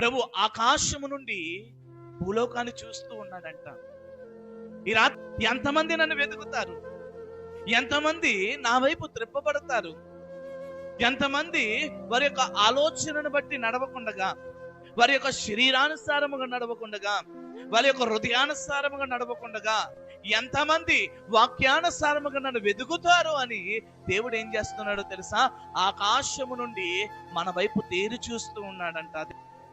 ప్రభు ఆకాశము నుండి భూలోకాన్ని చూస్తూ ఉన్నాడంట. ఈ రాత్రి ఎంతమంది నన్ను వెతుకుతారు? ఎంతమంది నా వైపు త్రిప్పబడతారు? ఎంతమంది వారి యొక్క ఆలోచనను బట్టి నడవకుండగా వారి యొక్క శరీరానుసారముగా నడవకుండగా వారి యొక్క హృదయానుసారముగా నడవకుండగా ఎంతమంది వాక్యానుసారముగా నన్ను వెతుకుతారు అని దేవుడు ఏం చేస్తున్నాడో తెలుసా? ఆకాశము నుండి మన వైపు తేరి చూస్తూ ఉన్నాడంట.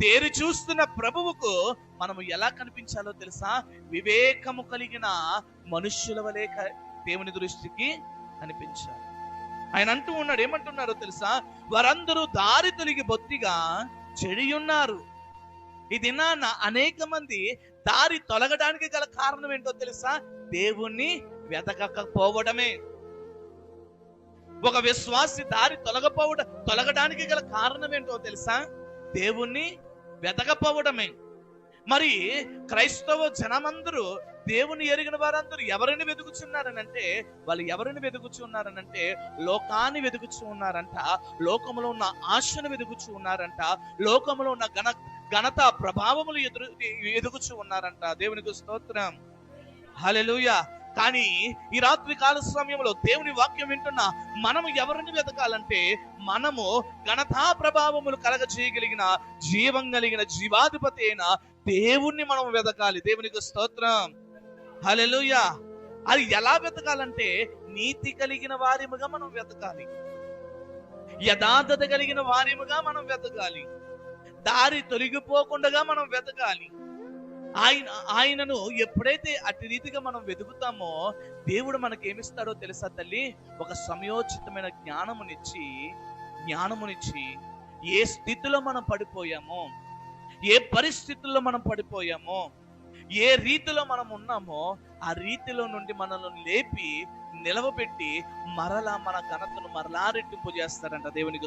తేరి చూస్తున్న ప్రభువుకు మనము ఎలా కనిపించాలో తెలుసా? వివేకము కలిగిన మనుష్యుల వలె దేవుని దృష్టికి కనిపించాలి. ఆయన అంటూ ఉన్నాడు ఏమంటున్నారో తెలుసా? వారందరూ దారి తొలిగి బొత్తిగా చెడి ఉన్నారు ఈ దినాన అనేక మంది దారి తొలగడానికి గల కారణం ఏంటో తెలుసా? దేవుణ్ణి వెతకకపోవడమే. ఒక విశ్వాసి దారి తొలగపోవడం తొలగడానికి గల కారణం ఏంటో తెలుసా? దేవుణ్ణి వెతకపోవడమే మరి క్రైస్తవ జనమందరూ దేవుని ఎరిగిన వారందరూ ఎవరిని వెతుకుచున్నారనంటే వాళ్ళు ఎవరిని వెతుకుచున్నారనంటే లోకాన్ని వెతుకుచు ఉన్నారంట లోకములో ఉన్న ఆశను వెతుకుచు ఉన్నారంట లోకములో ఉన్న ఘన ఘనత ప్రభావములు ఎదురు ఎదుగుచు ఉన్నారంట. దేవునికి స్తోత్రం. హల్లెలూయా. కానీ ఈ రాత్రి కాల సమయంలో దేవుని వాక్యం వింటున్న మనము ఎవరిని వెతకాలంటే మనము ఘనతా ప్రభావములు కలగ చేయగలిగిన జీవం కలిగిన జీవాధిపతి అయిన దేవుణ్ణి మనం వెతకాలి. దేవునికి స్తోత్రం. హలెలుయ అది ఎలా వెతకాలంటే నీతి కలిగిన వారిముగా మనం వెతకాలి. యథార్థత కలిగిన వారిముగా మనం వెతకాలి. దారి తొలగిపోకుండా మనం వెతకాలి. ఆయన ఆయనను ఎప్పుడైతే అతి రీతిగా మనం వెతుకుతామో దేవుడు మనకేమిస్తాడో తెలుసా తల్లి? ఒక సమయోచితమైన జ్ఞానమునిచ్చి జ్ఞానమునిచ్చి ఏ స్థితిలో మనం పడిపోయామో ఏ పరిస్థితుల్లో మనం పడిపోయామో ఏ రీతిలో మనం ఉన్నామో ఆ రీతిలో నుండి మనల్ని లేపి నిలవబెట్టి మరలా మన ఘనతను మరలా రెట్టింపు చేస్తారంట దేవునికి